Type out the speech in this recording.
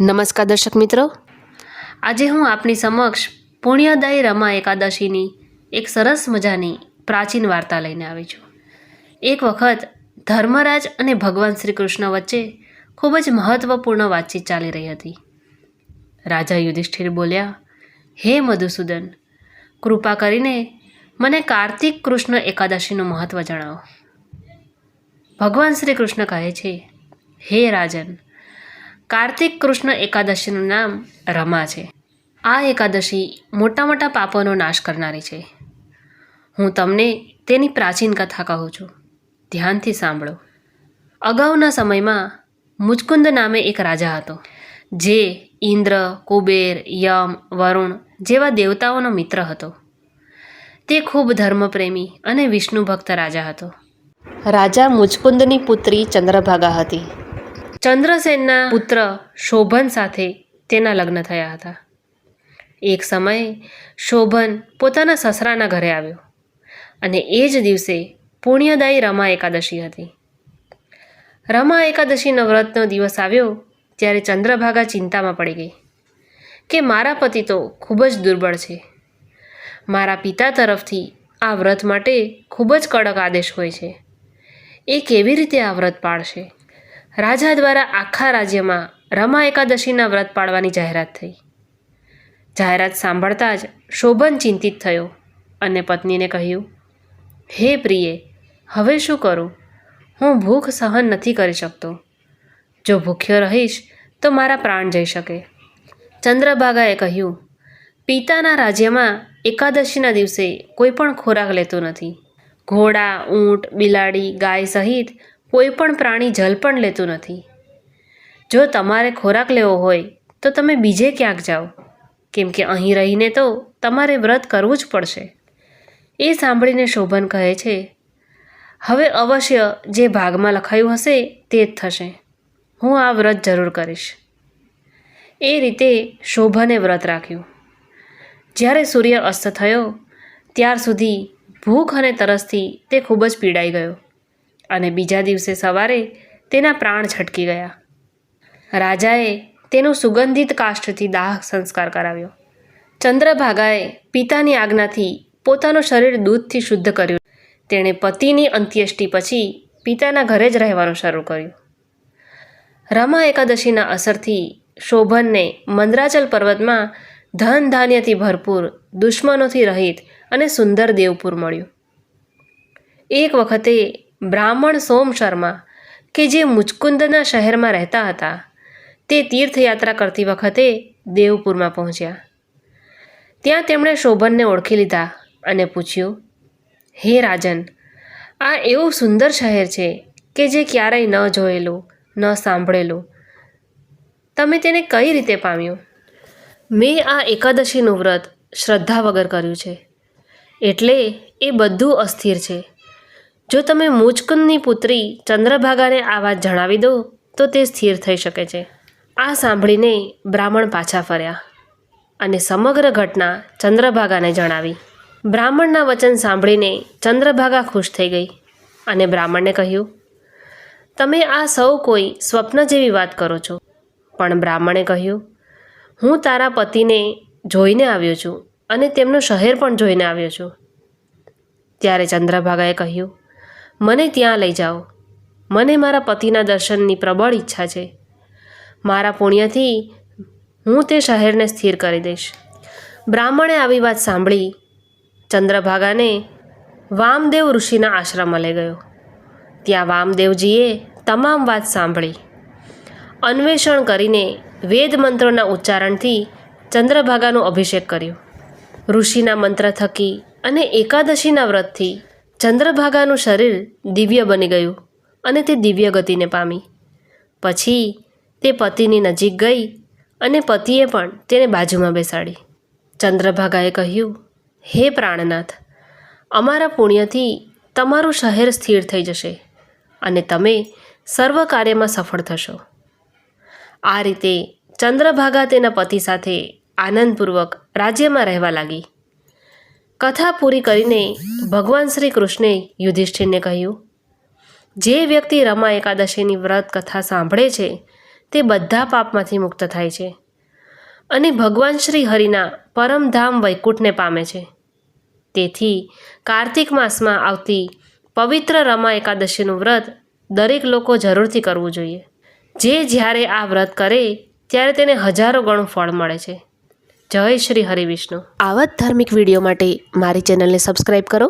નમસ્કાર દર્શક મિત્રો. આજે હું આપની સમક્ષ પુણ્યદાયી રમા એકાદશીની એક સરસ મજાની પ્રાચીન વાર્તા લઈને આવી છું. એક વખત ધર્મરાજ અને ભગવાન શ્રી કૃષ્ણ વચ્ચે ખૂબ જ મહત્વપૂર્ણ વાતચીત ચાલી રહી હતી. રાજા યુધિષ્ઠિર બોલ્યા, હે મધુસૂદન, કૃપા કરીને મને કાર્તિક કૃષ્ણ એકાદશીનું મહત્ત્વ જણાવો. ભગવાન શ્રી કૃષ્ણ કહે છે, હે રાજન કાર્તિક કૃષ્ણ એકાદશીનું નામ રમા છે. આ એકાદશી મોટા મોટા પાપોનો નાશ કરનારી છે. હું તમને તેની પ્રાચીન કથા કહું છું. ધ્યાનથી સાંભળો. અગાઉના સમયમાં મુચકુંદ નામે એક રાજા હતો, જે ઇન્દ્ર, કુબેર, યમ, વરુણ જેવા દેવતાઓનો મિત્ર હતો. તે ખૂબ ધર્મપ્રેમી અને વિષ્ણુ ભક્ત રાજા હતો. રાજા મુચકુંદની પુત્રી ચંદ્રભાગા હતી. ચંદ્રસેનના પુત્ર શોભન સાથે તેના લગ્ન થયા હતા. એક સમયે શોભન પોતાના સસરાના ઘરે આવ્યો અને એ જ દિવસે પુણ્યદાયી રમા એકાદશી હતી. રમા એકાદશીનો વ્રતનો દિવસ આવ્યો ત્યારે ચંદ્રભાગા ચિંતામાં પડી ગઈ કે મારા પતિ તો ખૂબ જ દુર્બળ છે. મારા પિતા તરફથી આ વ્રત માટે ખૂબ જ કડક આદેશ હોય છે. એ કેવી રીતે આ વ્રત પાળશે? રાજા દ્વારા આખા રાજ્યમાં રમા એકાદશીના વ્રત પાળવાની જાહેરાત થઈ. જાહેરાત સાંભળતા જ શોભન ચિંતિત થયો અને પત્નીને કહ્યું, હે પ્રિયે, હવે શું કરું? હું ભૂખ સહન નથી કરી શકતો. જો ભૂખ્યો રહીશ, તો મારા પ્રાણ જઈ શકે. ચંદ્રભાગાએ કહ્યું, પિતાના રાજ્યમાં એકાદશીના દિવસે કોઈ પણ ખોરાક લેતો નથી. ઘોડા, ઊંટ, બિલાડી, ગાય સહિત કોઈ પણ પ્રાણી જલ પણ લેતું નથી. જો તમારે ખોરાક લેવો હોય, તો તમે બીજે ક્યાંક જાઓ. કેમ કે અહીં રહીને તો તમારે વ્રત કરવું જ પડશે. એ સાંભળીને શોભન કહે છે, હવે અવશ્ય જે ભાગમાં લખાયું હશે તે જ થશે. હું આ વ્રત જરૂર કરીશ. એ રીતે શોભને વ્રત રાખ્યું. જ્યારે સૂર્ય અસ્ત થયો, ત્યાર સુધી ભૂખ અને તરસથી તે ખૂબ જ પીડાઈ ગયો. અને બીજા દિવસે સવારે તેના પ્રાણ છટકી ગયા. રાજાએ તેનું સુગંધિત કાષ્ઠથી દાહ સંસ્કાર કરાવ્યો. ચંદ્રભાગાએ પિતાની આજ્ઞાથી પોતાનું શરીર દૂધથી શુદ્ધ કર્યું. તેણે પતિની અંત્યેષ્ટિ પછી પિતાના ઘરે જ રહેવાનું શરૂ કર્યું. રમા એકાદશીના અસરથી શોભનને મંદરાચલ પર્વતમાં ધન ધાન્યથી ભરપૂર, દુશ્મનોથી રહિત અને સુંદર દેવપુર મળ્યું. એક વખતે બ્રાહ્મણ સોમ શર્મા કે જે મુચકુંદના શહેરમાં રહેતા હતા, તે તીર્થયાત્રા કરતી વખતે દેવપુરમાં પહોંચ્યા. ત્યાં તેમણે શોભનને ઓળખી લીધા અને પૂછ્યું, હે રાજન, આ એવું સુંદર શહેર છે કે જે ક્યારેય ન જોયેલું, ન સાંભળેલું. તમે તેને કઈ રીતે પામ્યું? મેં આ એકાદશીનું વ્રત શ્રદ્ધા વગર કર્યું છે. એટલે એ બધું અસ્થિર છે. જો તમે મુચકુંદની પુત્રી ચંદ્રભાગાને આ વાત જણાવી દો, તો તે સ્થિર થઈ શકે છે. આ સાંભળીને બ્રાહ્મણ પાછા ફર્યા અને સમગ્ર ઘટના ચંદ્રભાગાને જણાવી. બ્રાહ્મણના વચન સાંભળીને ચંદ્રભાગા ખુશ થઈ ગઈ અને બ્રાહ્મણને કહ્યું, તમે આ સૌ કોઈ સ્વપ્ન જેવી વાત કરો છો. પણ બ્રાહ્મણે કહ્યું, હું તારા પતિને જોઈને આવ્યો છું અને તેમનું શહેર પણ જોઈને આવ્યો છું. ત્યારે ચંદ્રભાગાએ કહ્યું મને ત્યાં લઈ જાઓ. મને મારા પતિના દર્શનની પ્રબળ ઈચ્છા છે. મારા પુણ્યથી હું તે શહેરને સ્થિર કરી દઈશ. બ્રાહ્મણે આવી વાત સાંભળી, ચંદ્રભાગાને વામદેવ ઋષિના આશ્રમમાં લઈ ગયો. ત્યાં વામદેવજીએ તમામ વાત સાંભળી. અન્વેષણ કરીને વેદ મંત્રોના ઉચ્ચારણથી ચંદ્રભાગાનો અભિષેક કર્યો. ઋષિના મંત્ર થકી અને એકાદશીના વ્રતથી ચંદ્રભાગાનું શરીર દિવ્ય બની ગયું અને તે દિવ્ય ગતિને પામી. પછી તે પતિની નજીક ગઈ અને પતિએ પણ તેને બાજુમાં બેસાડી. ચંદ્રભાગાએ કહ્યું, હે પ્રાણનાથ, અમારા પુણ્યથી તમારું શહેર સ્થિર થઈ જશે અને તમે સર્વ કાર્યમાં સફળ થશો. આ રીતે ચંદ્રભાગા તેના પતિ સાથે આનંદપૂર્વક રાજ્યમાં રહેવા લાગી. કથા પૂરી કરીને ભગવાન શ્રી કૃષ્ણે યુધિષ્ઠિરને કહ્યું, જે વ્યક્તિ રમા એકાદશીની વ્રત કથા સાંભળે છે, તે બધા પાપમાંથી મુક્ત થાય છે અને ભગવાન શ્રી હરિના પરમધામ વૈકુંઠને પામે છે. તેથી કાર્તિક માસમાં આવતી પવિત્ર રમા એકાદશીનું વ્રત દરેક લોકો જરૂરથી કરવું જોઈએ. જે જ્યારે આ વ્રત કરે, ત્યારે તેને હજારો ગણું ફળ મળે છે. જય શ્રી હરિ વિષ્ણુ આવા જ ધાર્મિક વીડિયો માટે મારી ચેનલને સબસ્ક્રાઈબ કરો.